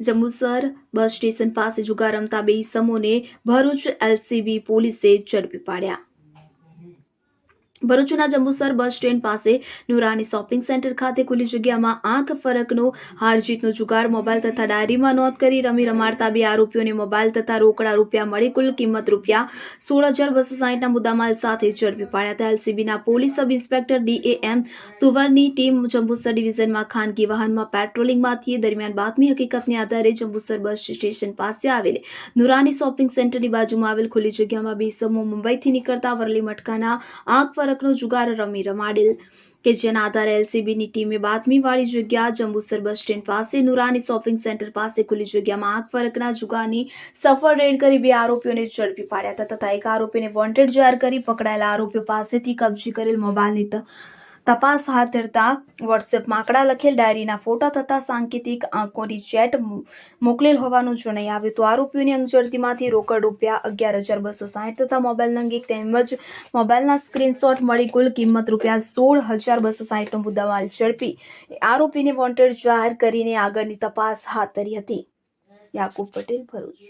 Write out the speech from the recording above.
Jambusar bus station પાસે જુગાર રમતા બે ઇસમોને ભરૂચ એલસીબી પોલીસે ઝડપી પાડ્યા. ભરૂચના જંબુસર બસ સ્ટેન્ડ પાસે નુરાની શોપિંગ સેન્ટર ખાતે ખુલ્લી જગ્યામાં આંખ ફરકનો, હાર જીતનો જુગાર, મોબાઈલ તથા ડાયરીમાં નોંધ કરી રમી રમાડતા બે આરોપીઓને મોબાઈલ તથા રોકડા રૂપિયા મળી કુલ કિંમત રૂપિયા સોળ હજાર બસો સાહીઠના મુદ્દામાલ સાથે ઝડપી પાડ્યા હતા. એલસીબીના પોલીસ સબ ઇન્સ્પેક્ટર ડીએએમ તુવરની ટીમ જંબુસર ડિવિઝનમાં ખાનગી વાહનમાં પેટ્રોલિંગમાંથી દરમિયાન બાતમી હકીકતને આધારે જંબુસર બસ સ્ટેશન પાસે આવેલ નુરાની શોપિંગ સેન્ટરની બાજુમાં આવેલ ખુલ્લી જગ્યામાં બે સમૂહ મુંબઈથી નીકળતા વરલી મટકાના આંખ ફરકનો જુગાર રમી રમાડેલ, કે જેના આધારે એલસીબીની ટીમે બાતમીવાળી જગ્યા જંબુસર બસ સ્ટેન્ડ પાસે, નુરાની શોપિંગ સેન્ટર પાસે ખુલ્લી જગ્યામાં આગ ફરકના જુગારની સફળ રેડ કરી બે આરોપીઓને ઝડપી પાડ્યા હતા તથા એક આરોપીને વોન્ટેડ જાહેર કરી પકડાયેલા આરોપીઓ પાસેથી કબજે કરેલ મોબાઈલની તપાસ હાથ ધરતા વોટ્સએપમાં આંકડા લખેલ ડાયરીના ફોટા તથા સાંકેતિક આંકોની ચેટ મોકલેલ હોવાનું જણાઈ આવ્યું. તો આરોપીઓની અંગઝડતીમાંથી રોકડ રૂપિયા અગિયાર હજાર બસો સાહીઠ તથા મોબાઈલ નંગ તેમજ મોબાઈલના સ્ક્રીનશોટ મળી કુલ કિંમત રૂપિયા સોળ હજાર બસો સાહીઠનો મુદ્દામાલ ઝડપી. આરોપીને વોન્ટેડ જાહેર કરીને આગળની તપાસ હાથ ધરી હતી. યાકુબ પટેલ, ભરૂચ.